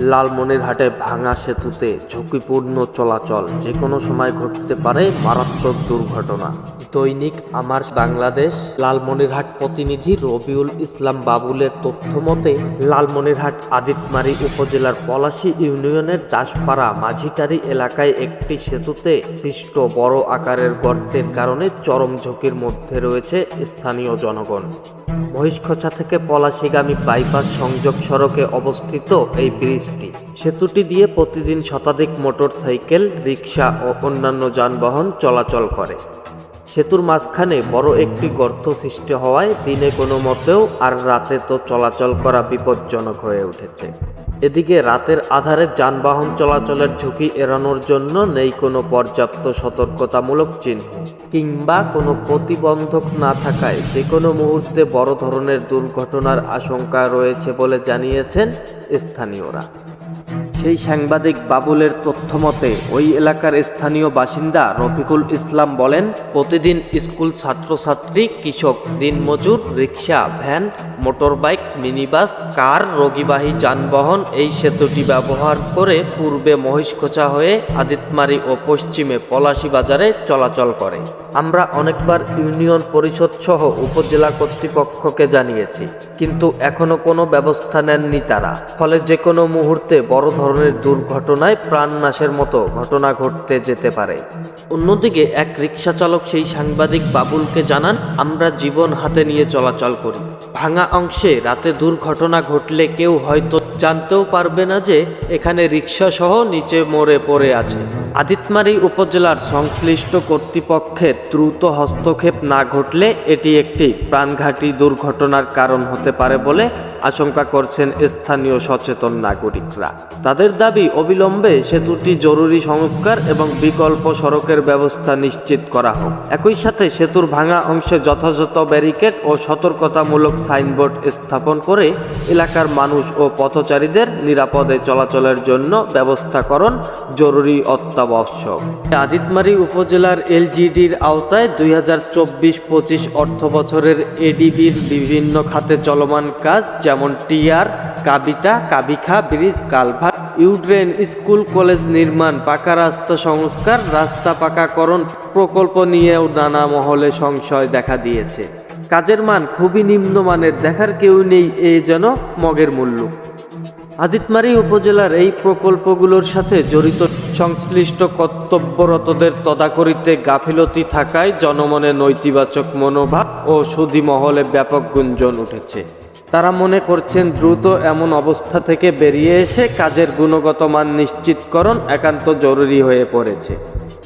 লালমনিরহাটে ভাঙা সেতুতে ঝুঁকিপূর্ণ চলাচল। যে কোনো সময় ঘটতে পারে মারাত্মক দুর্ঘটনা। দৈনিক আমার বাংলাদেশ, লালমনিরহাট প্রতিনিধি রবিউল ইসলাম বাবুলের তথ্য মতে, লালমনিরহাট আদিতমারি উপজেলার পলাশী ইউনিয়নের দাসপাড়া মাঝিটারি এলাকায় একটি সেতুতে সৃষ্ট বড় আকারের গর্তের কারণে চরম ঝুঁকির মধ্যে রয়েছে স্থানীয় জনগণ। মহিষখোচা থেকে পলাশীগামী বাইপাস সংযোগ সড়কে অবস্থিত এই ব্রিজটি সেতুটি দিয়ে প্রতিদিন শতাধিক মোটর সাইকেল রিক্সা ও অন্যান্য যানবাহন চলাচল করে। সেতুর মাঝখানে বড় একটি গর্ত সৃষ্টি হওয়ায় দিনে কোনো মতেও আর রাতে তো চলাচল করা বিপজ্জনক হয়ে উঠেছে। এদিকে রাতের আধারে যানবাহন চলাচলের ঝুঁকি এড়ানোর জন্য নেই কোনো পর্যাপ্ত সতর্কতামূলক চিহ্ন, কিংবা কোনো প্রতিবন্ধক না থাকায় যে কোনো মুহূর্তে বড় ধরনের দুর্ঘটনার আশঙ্কা রয়েছে বলে জানিয়েছেন स्थानीयরা সেই সাংবাদিক বাবুলের তথ্য মতে ওই এলাকার স্থানীয় বাসিন্দা রফিকুল ইসলাম বলেন, প্রতিদিন স্কুল ছাত্রছাত্রী, কৃষক, দিনমজুর, rickshaw, van, motorbike, minibus, car, রোগীবাহী যানবাহন, এই সেতুটি ব্যবহার করে পূর্বে মহিষকোচা হয়ে আদিতমারি ও পশ্চিমে পলাশী বাজারে চলাচল করে। আমরা অনেকবার ইউনিয়ন পরিষদ সহ উপজেলা কর্তৃপক্ষকে জানিয়েছি, কিন্তু এখনও কোনো ব্যবস্থা নেননি তারা। ফলে যে কোনো মুহূর্তে বড় ধরনের দুর্ঘটনায় প্রাণনাশের মতো ঘটনা ঘটতে যেতে পারে। অন্যদিকে, এক রিক্সা চালক সেই সাংবাদিক বাবুলকে জানান, আমরা জীবন হাতে নিয়ে চলাচল করি। ভাঙা অংশে রাতে দুর্ঘটনা ঘটলে কেউ হয়তো জানতেও পারবে না যে, এখানে রিক্সা সহ নিচে মরে পড়ে আছে। আদিতমারি উপজেলার সংশ্লিষ্ট কর্তৃপক্ষের দ্রুত হস্তক্ষেপ না ঘটলে এটি একটি প্রাণঘাতী দুর্ঘটনার কারণ হতে পারে বলে আশঙ্কা করছেন স্থানীয় সচেতন নাগরিকরা। তাদের দাবি, অবিলম্বে সেতুটি জরুরি সংস্কার এবং বিকল্প সড়কের ব্যবস্থা নিশ্চিত করা হোক। একই সাথে সেতুর ভাঙা অংশে যথাযথ ব্যারিকেড ও সতর্কতামূলক সাইনবোর্ড স্থাপন করে এলাকার মানুষ ও পথচারীদের নিরাপদে চলাচলের জন্য ব্যবস্থাকরণ জরুরি অত্যাবশ্যক আদিতমারি উপজেলার এলজিডির আওতায় দুই হাজার অর্থ বছরের এডিবির বিভিন্ন খাতে চলমান কাজ যেমন টিআর, কাবিটা, কাবিখা, bridge culvert U drain school, college নির্মাণ, পাকা রাস্তা সংস্কার, রাস্তা পাকাকরণ প্রকল্প নিয়েও নানা মহলে সংশয় দেখা দিয়েছে। কাজের মান খুবই নিম্নমানের, দেখার কেউ নেই এ যেন মগের মূল্য। আদিতমারি উপজেলার এই প্রকল্পগুলোর সাথে জড়িত সংশ্লিষ্ট কর্তব্যরতদের তদাকরিতে গাফিলতি থাকায় জনমনে নৈতিবাচক মনোভাব ও সুদী মহলে ব্যাপক গুঞ্জন উঠেছে। তারা মনে করছেন দ্রুত এমন অবস্থা থেকে বেরিয়ে এসে কাজের গুণগত মান নিশ্চিতকরণ একান্ত জরুরি হয়ে পড়েছে।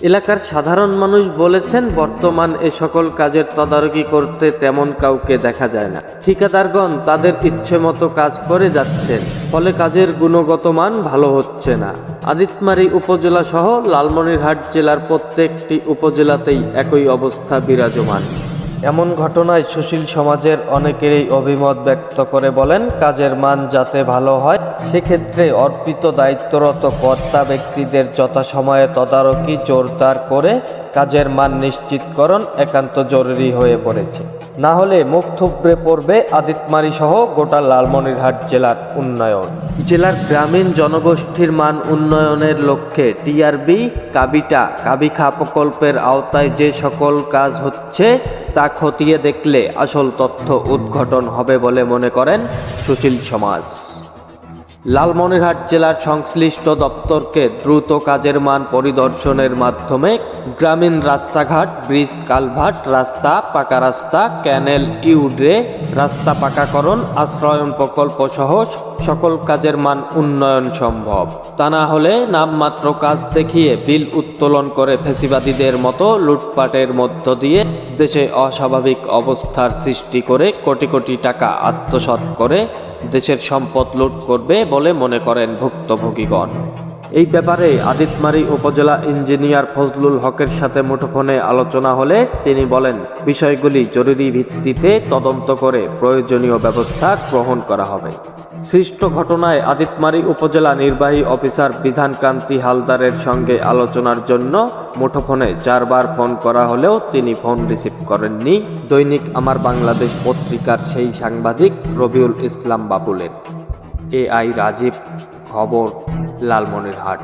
এলাকার সাধারণ মানুষ বলেছেন, বর্তমান এ সকল কাজের তদারকি করতে তেমন কাউকে দেখা যায় না। ঠিকাদারগণ তাদের ইচ্ছে মতো কাজ করে যাচ্ছেন, ফলে কাজের গুণগত মান ভালো হচ্ছে না। আদিতমারি উপজেলা সহ লালমনিরহাট জেলার প্রত্যেকটি উপজেলাতেই একই অবস্থা বিরাজমান। এমন ঘটনায় সুশীল সমাজের অনেকেরই অভিমত ব্যক্ত করে বলেন, কাজের মান যাতে ভালো হয়, সেক্ষেত্রে অর্পিত দায়িত্বরত কর্তা ব্যক্তিদের যথাসময়ে তদারকি, জোরদার করে কাজের মান নিশ্চিতকরণ একান্ত জরুরি হয়ে পড়েছে। না হলে মুখ থুবড়ে পড়বে আদিতমারি সহ গোটা লালমনিরহাট জেলার উন্নয়ন। জেলার গ্রামীণ জনগোষ্ঠীর মান উন্নয়নের লক্ষ্যে টিআরবি কাবিটা, কাবিখা প্রকল্পের আওতায় যে সকল কাজ হচ্ছে তা খতিয়ে দেখলে আসল তথ্য উদ্ঘাটন হবে বলে মনে করেন সুশীল সমাজ। লালমনিরহাট জেলার সংশ্লিষ্ট দপ্তরকে দ্রুত কাজের মান পরিদর্শনের মাধ্যমে গ্রামীণ রাস্তাঘাট, ব্রিজ কালভাট রাস্তা পাকা রাস্তা, ক্যানেল, ইউড্রে, রাস্তা পাকাকরণ আশ্রয়ন প্রকল্প সহ সকল কাজের মান উন্নয়ন সম্ভব। তা না হলে নামমাত্র কাজ দেখিয়ে বিল উত্তোলন করে ফেসিবাদীদের মতো লুটপাটের মধ্য দিয়ে দেশে অস্বাভাবিক অবস্থার সৃষ্টি করে কোটি কোটি টাকা আত্মসাৎ করে দেশের সম্পদ লুট করবে বলে মনে করেন ভুক্তভোগীগণ। এই ব্যাপারে আদিতমারি উপজেলা ইঞ্জিনিয়ার ফজলুল হকের সাথে মুঠোফোনে আলোচনা হলে তিনি বলেন, বিষয়গুলি জরুরি ভিত্তিতে তদন্ত করে প্রয়োজনীয় ব্যবস্থা গ্রহণ করা হবে। সৃষ্ট ঘটনায় আদিতমারি উপজেলা নির্বাহী অফিসার বিধানকান্তি হালদারের সঙ্গে আলোচনার জন্য মুঠোফোনে চারবার ফোন করা হলেও তিনি ফোন রিসিভ করেননি। দৈনিক আমার বাংলাদেশ পত্রিকার সেই সাংবাদিক রবিউল ইসলাম বাবুলের। এ আই রাজীব, খবর, লালমনিরহাট।